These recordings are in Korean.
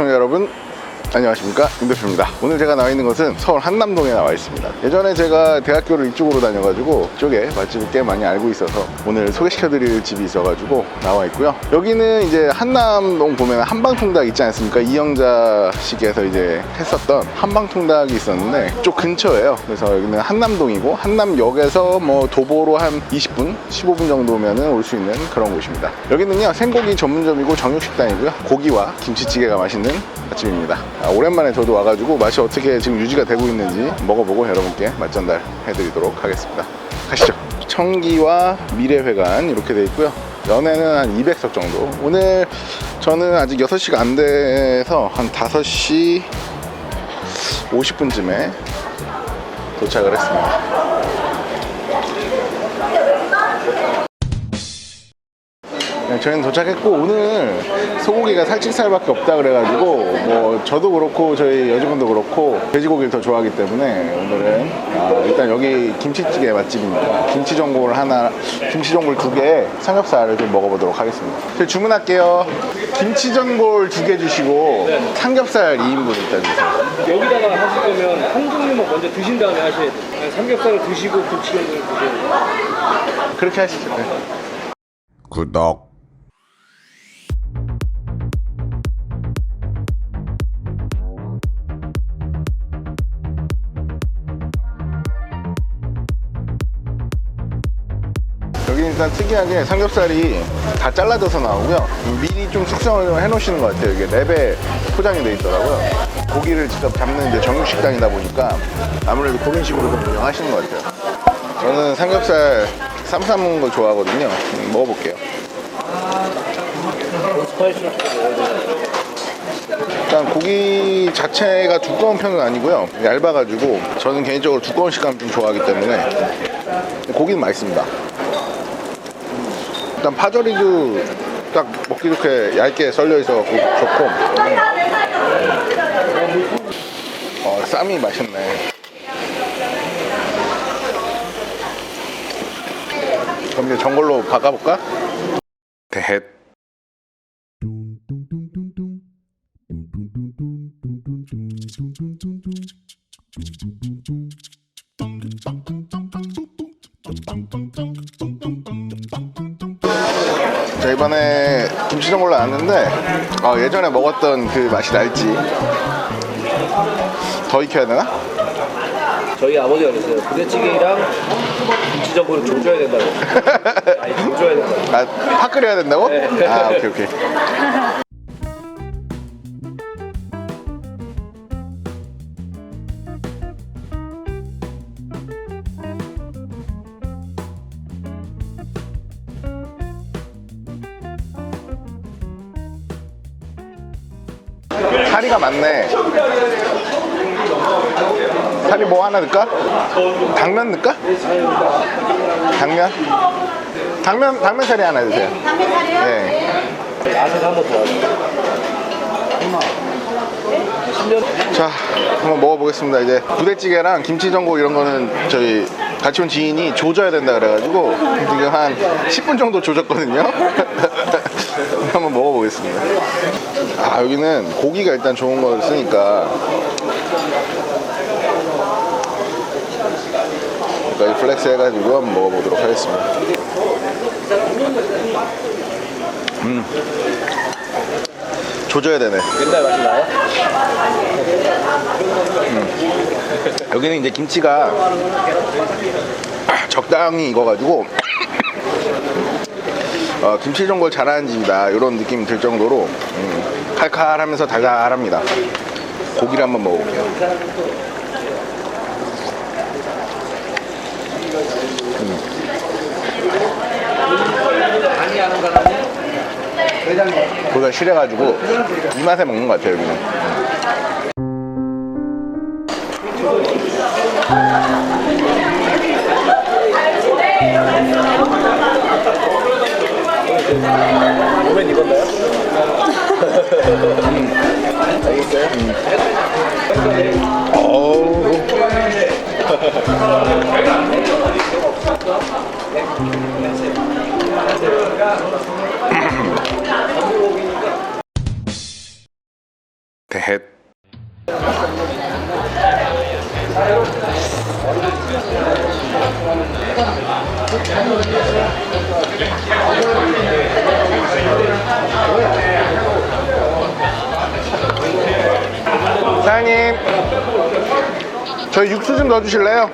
시청자 여러분 안녕하십니까? 임 대표입니다. 오늘 제가 나와 있는 것은 서울 한남동에 나와 있습니다. 예전에 제가 대학교를 이쪽으로 다녀가지고 이쪽에 맛집을 꽤 많이 알고 있어서 오늘 소개시켜 드릴 집이 있어가지고 나와 있고요. 여기는 이제 한남동 보면 한방통닭 있지 않습니까? 이영자 씨께서 이제 했었던 한방통닭이 있었는데 이쪽 근처예요. 그래서 여기는 한남동이고 한남역에서 뭐 도보로 한 20분 15분 정도면은 올 수 있는 그런 곳입니다. 여기는요 생고기 전문점이고 정육식당이고요. 고기와 김치찌개가 맛있는 맛집입니다. 아, 오랜만에 저도 와가지고 맛이 어떻게 지금 유지가 되고 있는지 먹어보고 여러분께 맛 전달해드리도록 하겠습니다. 가시죠. 청기와 미래회관 이렇게 돼 있고요. 연애는 한 200석 정도. 오늘 저는 아직 6시가 안 돼서 한 5시 50분쯤에 도착을 했습니다 저희는 도착했고 오늘 소고기가 살치살밖에 없다 그래가지고 뭐 저도 그렇고 저희 여직원도 그렇고 돼지고기를 더 좋아하기 때문에 오늘은 아, 일단 여기 김치찌개 맛집이니까 김치 전골 하나 김치 전골 두 개 삼겹살을 좀 먹어보도록 하겠습니다 저희 주문할게요 김치 전골 두 개 주시고 삼겹살 2인분 일단 주세요 여기다가 하실 거면 한 종류만 먼저 드신 다음에 하셔야 돼요. 삼겹살을 드시고 김치전을 드셔야 돼요. 그렇게 하시죠 네. 구독 여기 일단 특이하게 삼겹살이 다 잘라져서 나오고요. 미리 좀 숙성을 좀 해놓으시는 것 같아요. 이게 랩에 포장이 돼 있더라고요. 고기를 직접 잡는 이제 정육 식당이다 보니까 아무래도 그런 식으로 좀 운영하시는 것 같아요. 저는 삼겹살 쌈 싸먹는 걸 좋아하거든요. 음, 먹어볼게요. 일단 고기 자체가 두꺼운 편은 아니고요. 얇아가지고 저는 개인적으로 두꺼운 식감 좀 좋아하기 때문에 고기는 맛있습니다. 일단 파절이도 딱 먹기 좋게 얇게 썰려 있어 갖고 좋고. 어, 쌈이 맛있네. 그럼 이제 전골로 바꿔볼까? 대헷. 자 이번에 김치전골로 나왔는데 어, 예전에 먹었던 그 맛이 날지 더 익혀야 되나? 저희 아버지가 그랬어요. 부대찌개랑 김치전골을 조져야 된다고. 아니, 조져야 된다고. 아, 파 끓여야 된다고? 네. 아 오케이 오케이 사리가 많네 사리 뭐 하나 넣을까? 당면 넣을까? 당면? 당면, 당면 사리 하나 주세요? 네. 한번 더 하죠. 10년 자, 한번 먹어보겠습니다. 이제 부대찌개랑 김치전골 이런 거는 저희 같이 온 지인이 조져야 된다 그래가지고 지금 한 10분 정도 조졌거든요. 한번 먹어보겠습니다. 아, 여기는 고기가 일단 좋은 걸 쓰니까 여기까지 플렉스 해가지고 한번 먹어보도록 하겠습니다. 음. 조져야 되네. 옛날 맛이 나요? 여기는 이제 김치가 적당히 익어가지고 어, 김치 전골 잘하는 집이다 이런 느낌이 들 정도로 음, 칼칼하면서 달달합니다. 고기를 한번 먹어볼게요. 사람은 고기가 실해가지고 이 맛에 먹는 것 같아요 여기는. 몸 어우. 대헷. 사장님, 저희 육수 좀 넣어주실래요?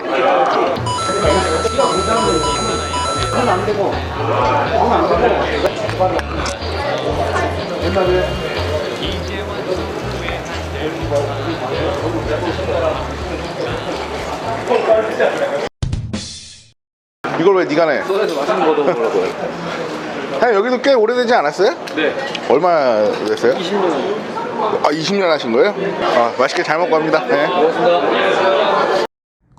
이걸 왜 네가 내? 맛있는 거 넣어보려고요. 사장님 여기도 꽤 오래되지 않았어요? 네. 얼마 됐어요? 20년 아 20년 하신 거예요? 아 맛있게 잘 먹고 갑니다. 네.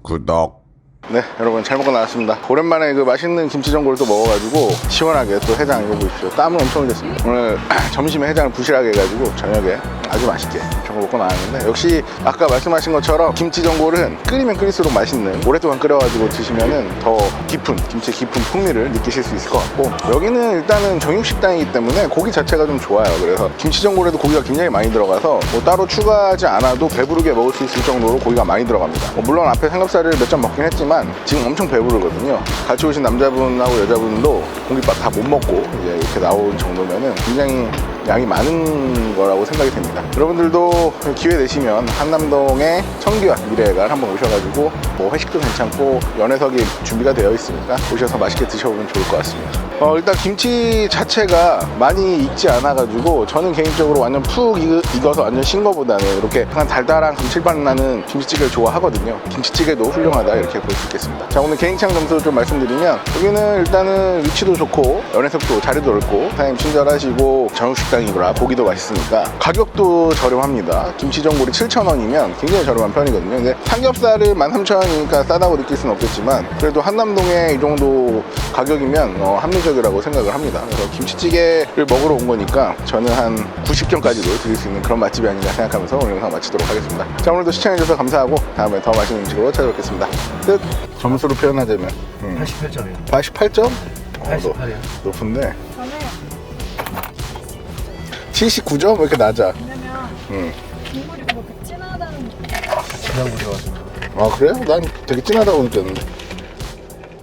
구독. 네, 여러분 잘 먹고 나왔습니다. 오랜만에 그 맛있는 김치전골을 또 먹어가지고 시원하게 또 해장 이거 보십시오. 땀을 엄청 흘렸습니다. 오늘 점심에 해장을 부실하게 해가지고 저녁에 아주 맛있게 저걸 먹고 나왔는데 역시 아까 말씀하신 것처럼 김치전골은 끓이면 끓일수록 맛있는 오랫동안 끓여가지고 드시면은 더 깊은 김치 깊은 풍미를 느끼실 수 있을 것 같고 여기는 일단은 정육식당이기 때문에 고기 자체가 좀 좋아요. 그래서 김치전골에도 고기가 굉장히 많이 들어가서 뭐 따로 추가하지 않아도 배부르게 먹을 수 있을 정도로 고기가 많이 들어갑니다. 뭐 물론 앞에 삼겹살을 몇 점 먹긴 했지만 지금 엄청 배부르거든요. 같이 오신 남자분하고 여자분도 공깃밥 다 못 먹고 이제 이렇게 나온 정도면은 굉장히 양이 많은 거라고 생각이 됩니다. 여러분들도 기회 되시면 한남동의 청기와 미래가 한번 오셔가지고 뭐 회식도 괜찮고 연회석이 준비가 되어 있으니까 오셔서 맛있게 드셔보면 좋을 것 같습니다. 어, 일단 김치 자체가 많이 익지 않아가지고 저는 개인적으로 완전 푹 익- 익어서 완전 신 거보다는 이렇게 약간 달달한 감칠맛 나는 김치찌개를 좋아하거든요. 김치찌개도 훌륭하다 이렇게 볼 수 있겠습니다. 자 오늘 개인창 점수 좀 말씀드리면 여기는 일단은 위치도 좋고 연회석도 자리도 넓고 사장님 친절하시고 정육식당 이라 고기도 맛있으니까 가격도 저렴합니다. 김치 전골이 7,000원이면 굉장히 저렴한 편이거든요. 근데 삼겹살은 13,000원이니까 싸다고 느낄 수는 없겠지만 그래도 한남동에 이 정도 가격이면 어, 합리적이라고 생각을 합니다. 그래서 김치찌개를 먹으러 온 거니까 저는 한 90점까지도 드릴 수 있는 그런 맛집이 아닌가 생각하면서 오늘 영상 마치도록 하겠습니다. 자 오늘도 시청해주셔서 감사하고 다음에 더 맛있는 음식으로 찾아뵙겠습니다. 끝. 점수로 표현하자면 88점이요. 88점? 88이요. 높은데 79점? 왜 이렇게 낮아? 왜냐면 응. 국물이 그렇게 진하다는 지난 거 좋아서. 아 그래요? 난 되게 진하다고 느꼈는데